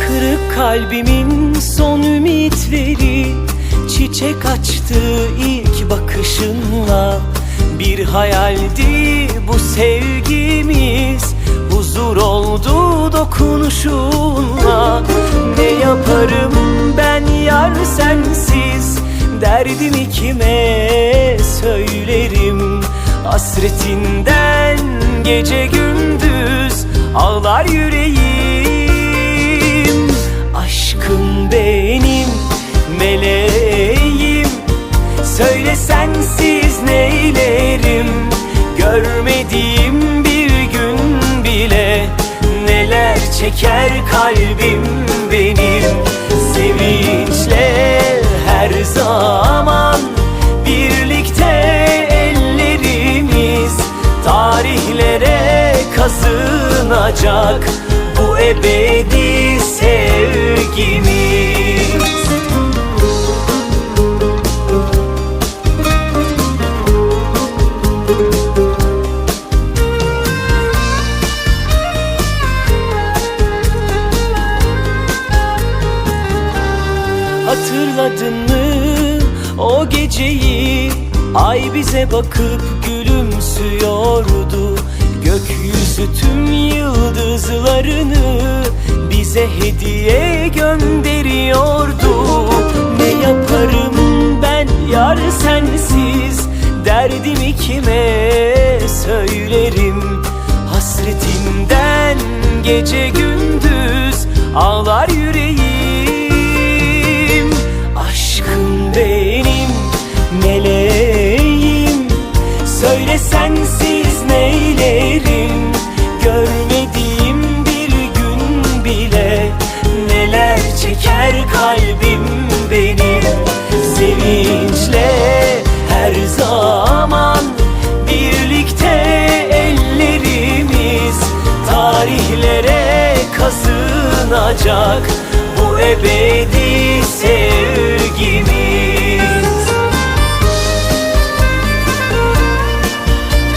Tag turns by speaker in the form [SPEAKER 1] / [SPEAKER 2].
[SPEAKER 1] Kırık kalbimin son ümitleri Çiçek açtı ilk bakışınla Bir hayaldi bu sevgimiz Huzur oldu dokunuşunla. Ne yaparım Derdimi kime söylerim. Hasretinden gece gündüz Ağlar yüreğim. Aşkım benim meleğim. Söyle sensiz neylerim? Görmediğim bir gün bile Neler çeker kalbim benim kazınacak Bu ebedi sevgimiz. Hatırladın mı o geceyi? Ay bize bakıp gülümsüyordu Gökyüzü tüm yıldızlarını Bize hediye gönderiyordu Ne yaparım ben yar sensiz? Derdimi kime söylerim? Hasretinden gece gündüz Ağlar yüreğim. Aşkım benim meleğim. Söyle sensiz neylerim yaşanacak bu ebedi sevgimiz